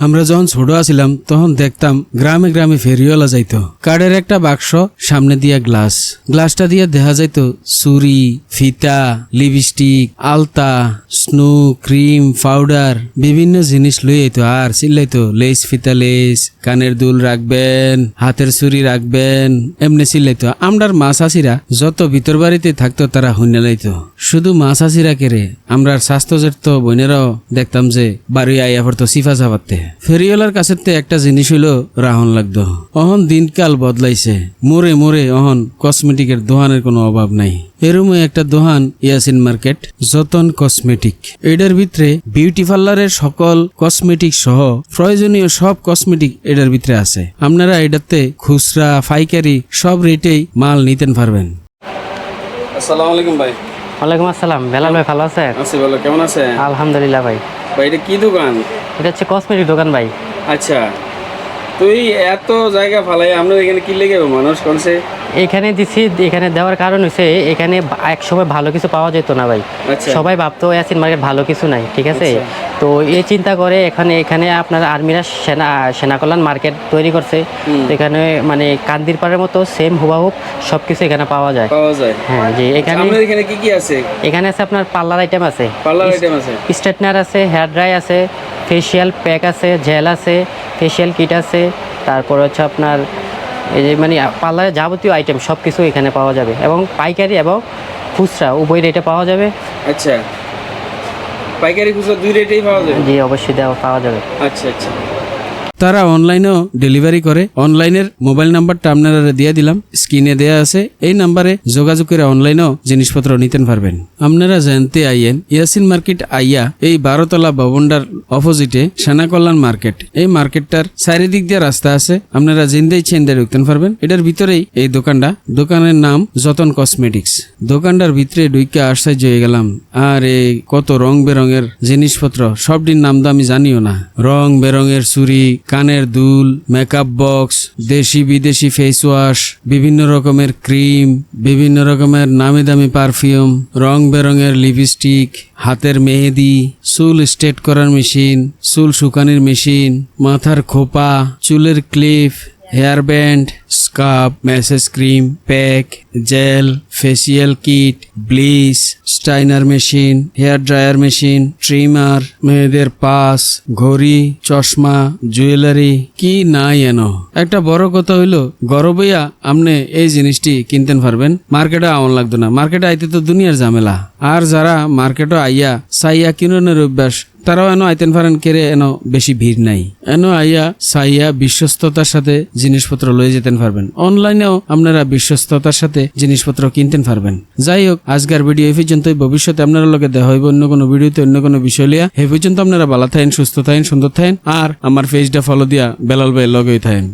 আমরা যখন ছোট আছিলাম, তখন দেখতাম গ্রামে গ্রামে ফেরিওয়ালা যাইত। কাঠের একটা বাক্স, সামনে দিয়া গ্লাস। গ্লাসটা দিয়ে দেখা যাইত চুরি ফিতা, লিপস্টিক, আলতা, স্নো, ক্রিম, পাউডার, বিভিন্ন জিনিস লই আইতো। আর চিল্লাইতো, লেস ফিতা লেস, কানের দুল রাখবেন, হাতের চুরি রাখবেন, এমনি চিল্লাইতো। আমরার মাছ আসিরা যত ভিতর বাড়িতে থাকতো, তারা হুন্যা লাইতো। শুধু মাছ আসিরা কেরে আমরা স্বাস্থ্যজের তো বোনেরাও দেখতাম যে, বাড়ি আইয়া পড়তো সিফা চাপাতে ফেরিওয়ালার কাছে একটা জিনিস হইল রাহন লাগতো অহন দিনকাল বদলাইছে। মোরে মোরে অহন কসমেটিকের দোকানের কোনো অভাব নাই। এরমে একটা দোকান ইয়াসিন মার্কেট যতন কসমেটিক। এটার ভিতরে বিউটি পার্লারের সকল কসমেটিক সহ প্রয়োজনীয় সব কসমেটিক এটার ভিতরে আছে। আপনারা এটাতে খুচরা পাইকারি সব রেটেই মাল নিতেন পারবেন। আসসালামু আলাইকুম ভাই। ওয়ালাইকুম আসসালাম। বেলাল ভাই ভালো আছেন? আছি বলো কেমন আছেন? আলহামদুলিল্লাহ ভাই। ভাই এটা কি দোকান? এটা হচ্ছে কসমেটিক দোকান ভাই। আচ্ছা। তুই এত জায়গা ফালাই আমরা এখানে কি লেগে মানুষ কোনছে। এখানে দিছি এখানে দেওয়ার কারণ হচ্ছে এখানে এক সময় ভালো কিছু পাওয়া যেত না ভাই। আচ্ছা। সবাই ভাবতো ইয়াসিন মার্কেট ভালো কিছু নাই ঠিক আছে? আচ্ছা। তো এই চিন্তা করে এখানে এখানে আপনার আর্মিরা সেনা সেনা কল্যাণ মার্কেট তৈরি করছে। এখানে মানে কান্দির পাড়ের মতো সেম হুবাহুব সব কিছু এখানে পাওয়া যায়। পাওয়া যায়। হ্যাঁ জি এখানে এখানে কি কি আছে? এখানে আছে আপনার পার্লার আইটেম আছে। পার্লার আইটেম আছে। স্ট্রেটনার আছে হেয়ার ড্রাই আছে ফেশিয়াল প্যাক আছে জেল আছে ফেশিয়াল কিট আছে তারপর হচ্ছে আপনার এই যে মানে পার্লারের যাবতীয় আইটেম সব কিছু এখানে পাওয়া যাবে এবং পাইকারি এবং খুচরা উভয় রেটে পাওয়া যাবে। আচ্ছা। পাইকারি খুচরা দুই রেটেই পাওয়া যাবে? জি অবশ্যই দেওয়া পাওয়া যাবে। আচ্ছা আচ্ছা। তারা অনলাইনেও ডেলিভারি করে। অনলাইনের মোবাইল নাম্বারটা আপনারা দিয়ে দিলাম। স্ক্রিনে দেয়া আছে। এই নাম্বারে যোগাযোগ করে অনলাইনেও জিনিসপত্র নিতেন পারবেন। আপনারা জানতে আইয়েন, ইয়াসিন মার্কেট আইয়া এই বারোতলা ভবনটার অপোজিটে সেনা কল্যাণ মার্কেট। এই মার্কেটটার চারিদিক দিয়ে রাস্তা আছে। আপনারা জিন্দেই চেন্দে ঢুকতেন পারবেন। এটার ভিতরেই এই দোকানটা। দোকানের নাম যতন কসমেটিক্স। দোকানটার ভিতরে ঢুইকে আশ্চর্য হয়ে গেলাম। আর এই কত রং বেরঙের জিনিসপত্র। সবটির নাম তো আমি জানিও না। রং বেরঙের চুরি কানের দুল মেকআপ বক্স দেশি বিদেশি ফেস ওয়াশ বিভিন্ন রকমের ক্রিম বিভিন্ন রকমের নামি দামি পারফিউম রং বেরঙের লিপস্টিক হাতের মেহেদি, চুল স্ট্রেট করার মেশিন চুল শুকানির মেশিন মাথার খোপা, চুলের clip hair band scarf massage cream pack gel facial kit bleach Steiner machine hair dryer machine trimmer মেয়েদের পাস, ঘড়ি, চশমা জুয়েলারি কি নাই এনো? একটা বড় কথা হইল, গরবইয়া আপনি এই জিনিসটি কিনতেন পারবেন। মার্কেটে আওয়ান লাগতো না। মার্কেটে আইতে তো দুনিয়ার ঝামেলা। আর যারা মার্কেটে আইয়া, সাইয়া কিনের অভ্যাস তারাও এন আইতেন ফারেন কেড়ে এনো বেশি ভিড় নাই। এন আইয়া সাইয়া বিশ্বস্ততার সাথে জিনিসপত্র লয়ে যেতেন পারবেন। অনলাইনেও আপনারা বিশ্বস্ততার সাথে জিনিসপত্র কিনতেন পারবেন। যাই হোক, আজকের ভিডিও এ পর্যন্তই। ভবিষ্যতে আপনারা লোকে দেখা হইব অন্য কোনো ভিডিওতে, অন্য কোনো বিষয় লিয়া। এই পর্যন্ত আপনারা ভালো থাকেন, সুস্থ থাকেন, সুন্দর থাকেন। আর আমার পেজটা ফলো দিয়া বেলাল ভাই লগে থাকেন।